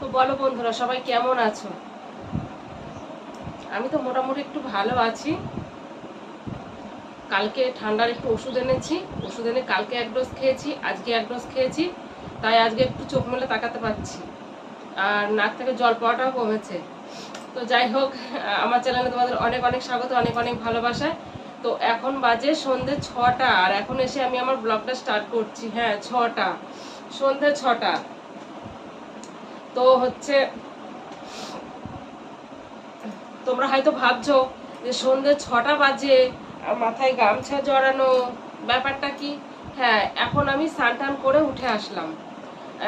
তো বলো বন্ধুরা, সবাই কেমন আছো? আমি তো মোটামুটি একটু ভালো আছি। কালকে ঠান্ডার একটু ওষুধ এনেছি, ওষুধ এনে কালকে এক ডোজ খেয়েছি, আজকে এক ডোজ খেয়েছি, তাই আজকে একটু চোখ মেলে তাকাতে পারছি। আর নাক থেকে জল পাওয়াটাও কমেছে। তো যাই হোক, আমার চ্যানেলে তোমাদের অনেক অনেক স্বাগত, অনেক অনেক ভালোবাসা। তো এখন বাজে সন্ধে ছটা, আর এখন এসে আমি আমার ব্লগটা স্টার্ট করছি। হ্যাঁ ছটা, সন্ধে ছটা। তো হচ্ছে, তোমরা হয়তো ভাবছ যে সন্ধে ছটা বাজে মাথায় গামছা জড়ানো, ব্যাপারটা কি? হ্যাঁ এখন আমি স্নান টান করে উঠে আসলাম।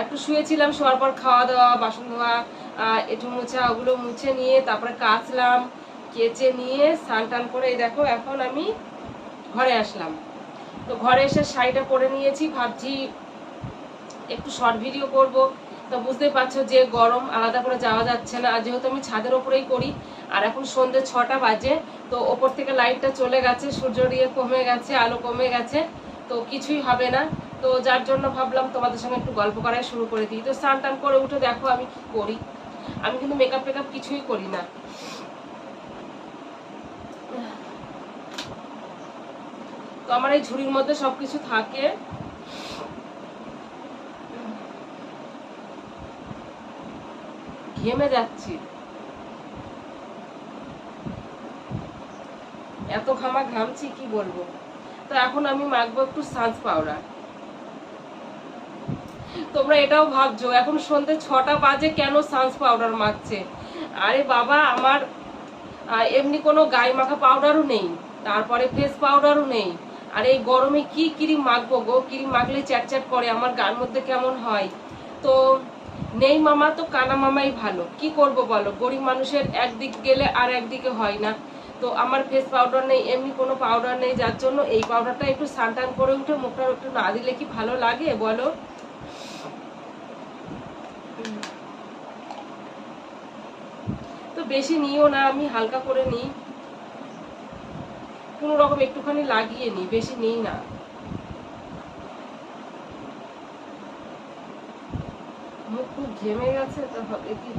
একটু শুয়েছিলাম, শোয়ার পর খাওয়া দাওয়া, বাসন ধোয়া এঁঠো মোছা, ওগুলো মুছে নিয়ে তারপরে কাচলাম, কেচে নিয়ে স্নান টান করে দেখো, এখন আমি ঘরে আসলাম। তো ঘরে এসে শাড়িটা পরে নিয়েছি, ভাবছি একটু শর্ট ভিডিও করব তো বুঝতেই পারছ যে গরম আলাদা করে যাওয়া যাচ্ছে না। আর যেহেতু আমি ছাদের ওপরেই করি, আর এখন সন্ধ্যে ছটা বাজে, তো ওপর থেকে লাইটটা চলে গেছে, সূর্য দিয়ে কমে গেছে, আলো কমে গেছে, তো কিছুই হবে না। তো যার জন্য ভাবলাম তোমাদের সঙ্গে একটু গল্প করাই শুরু করে দিই। তো স্নান টান করে উঠে দেখো আমি কি করি। আমি কিন্তু মেকআপ টেকআপ কিছুই করি না। তো আমার এই ঝুড়ির মধ্যে সবকিছু থাকে। ঘেমে যাচ্ছি। এত ঘামা ঘামছি, কি বলব? তো এখন আমি মাখবো একটু সানস পাউডার। তোমরা এটাও ভাবছ, এখন সন্ধ্যে ছটা বাজে কেন সানস পাউডার মাখছে? আরে বাবা, আমার এমনি কোনো গায়ে মাখা পাউডারও নেই, তারপরে ফেস পাউডারও নেই। আর এই গরমে কি ক্রিম মাখবো গো? ক্রিম মাখলে চ্যাট চ্যাট করে, আমার গার মধ্যে কেমন হয়? তো নেই মামা তো কানা মামাই ভালো। কি করব বলো? গরিব মানুষের একদিক গেলে আর একদিকে হয় না। তো আমার ফেস পাউডার নেই, এমনি কোনো পাউডার নেই, যার জন্য এই পাউডারটা একটু সানটান করে উঠে মুখটা একটু না দিলে কি ভালো লাগে বলো? তো বেশি নিও না, আমি হালকা করে নিই। কোনো রকম একটুখানি লাগিয়ে নিই, বেশি নিই না মুখ খুব ঘেমে গেছে তো হবে কি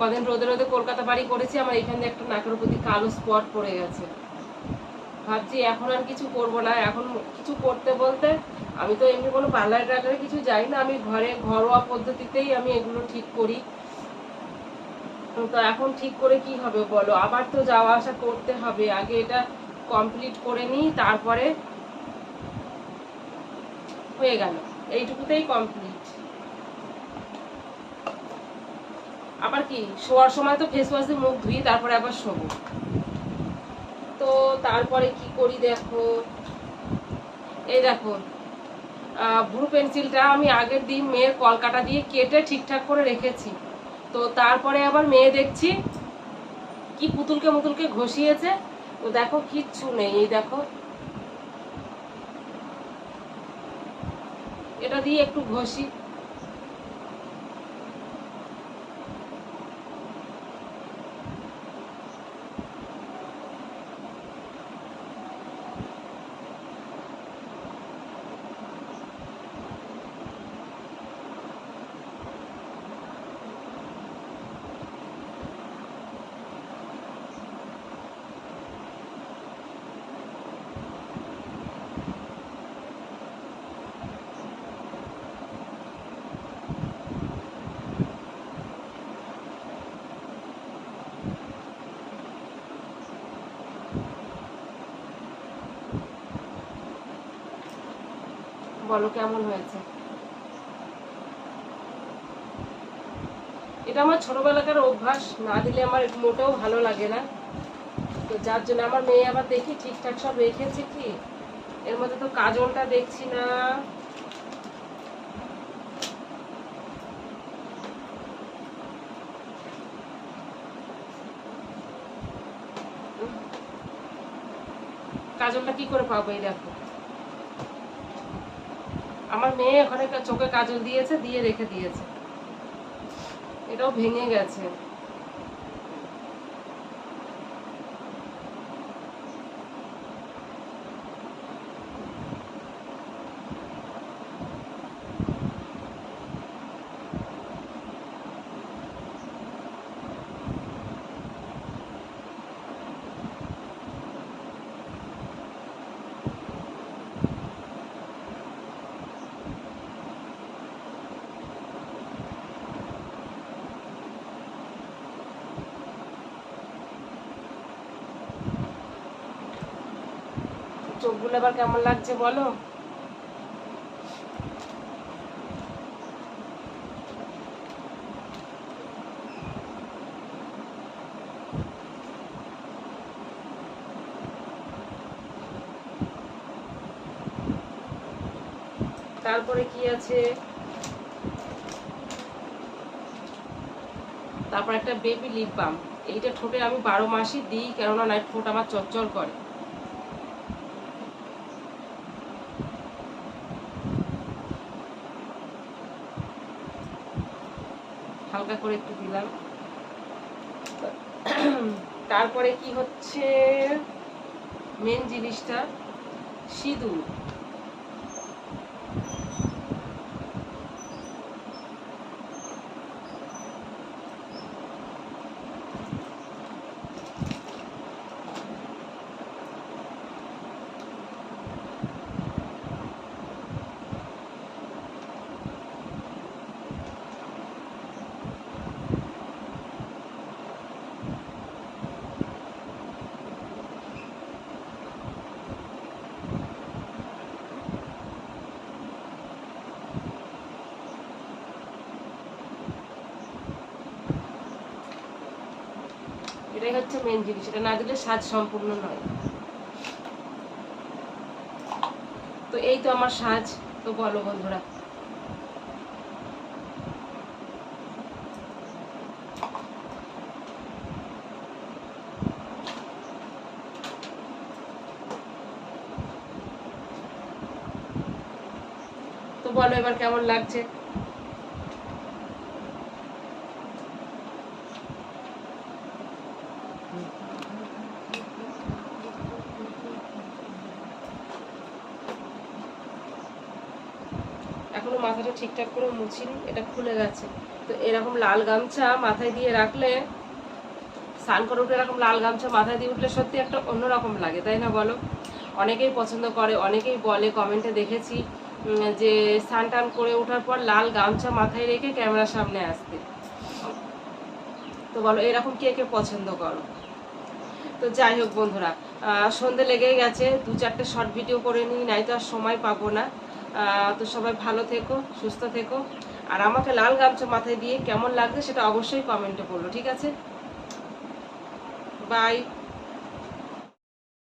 কদিন রোদে রোদে কলকাতা বাড়ি করেছি, আমার এখানে একটা নাকের প্রতি কালো স্পট পড়ে গেছে। ভাবছি এখন আর কিছু করব না, এখন কিছু করতে বলতে আমি তো এমনি কোনো পার্লার টার্লারে কিছু যাই না, আমি ঘরে ঘরোয়া পদ্ধতিতেই আমি এগুলো ঠিক করি। তো এখন ঠিক করে কি হবে বলো? আবার তো যাওয়া আসা করতে হবে, আগে এটা কমপ্লিট করে নিই, তারপরে হয়ে গেল, এইটুকুতেই কমপ্লিট আবার কি, শোয়ার সময় তো ফেস ওয়াশ দিয়ে মুখ ধুই, তারপরে আবার শোবো। তো তারপরে কি করি দেখো? এই দেখো ব্লু পেন্সিলটা আমি আগের দিন মেয়ের কলকাটা দিয়ে কেটে ঠিকঠাক করে রেখেছি। তো তারপরে আবার মেয়ে দেখছি, কি পুতুলকে মুতুলকে ঘষিয়েছে। তো দেখো, কিচ্ছু নেই, এই দেখো। এটা দিয়ে একটু ঘষি। বলো, কেমন হয়েছে? এটা আমার ছোটবেলাকার অভ্যাস, না দিলে আমার মোটেও ভালো লাগে না। তো যার জন্য আমার মেয়ে আবার দেখি, ঠিকঠাক সব রেখেছে কি? এর মধ্যে তো কাজলটা দেখছি না। কাজলটা কি করে পাবো এই দেখো। আমার মেয়ে ওখানে চোখে কাজল দিয়েছে দিয়ে রেখে দিয়েছে। এটাও ভেঙে গেছে। চোখগুলো এবার কেমন লাগছে বলো? তারপরে কি আছে? তারপর একটা বেবি লিপ বাম এইটা ঠোঁটে আমি বারো মাসই দিই, কেননা নাইট ঠোঁট আমার চচ্চর করে। হালকা করে একটু দিলাম। তারপরে কি হচ্ছে? মেন জিনিসটা সিঁদুর। এটাই হচ্ছে মেন জিনিস, এটা না দিলে স্বাদ সম্পূর্ণ নয়। তো এই তো আমার সাজ, তো বলো বন্ধুরা তো বলো এবার কেমন লাগছে? এখনও মাথাটা ঠিকঠাক করে মুছিনি, এটা খুলে গেছে। তো এরকম লাল গামছা মাথায় দিয়ে রাখলে, স্নান করে উঠে এরকম লাল গামছা মাথায় দিয়ে উঠলে সত্যি একটা অন্যরকম লাগে, তাই না বলো? অনেকেই পছন্দ করে, অনেকেই বলে, কমেন্টে দেখেছি। যে স্নান টান করে ওঠার পর লাল গামছা মাথায় রেখে ক্যামেরার সামনে আসতে তো বলো, এরকম কে কে পছন্দ করো? তো যাই হোক বন্ধুরা সন্ধে লেগেই গেছে, দু চারটে শর্ট ভিডিও করে নিই নাই তো আর সময় পাবো না। তো সবাই ভালো থেকো, সুস্থ থেকো। আর আমাকে লাল গামছা মাথায় দিয়ে কেমন লাগছে সেটা অবশ্যই কমেন্টে বলল ঠিক আছে? বাই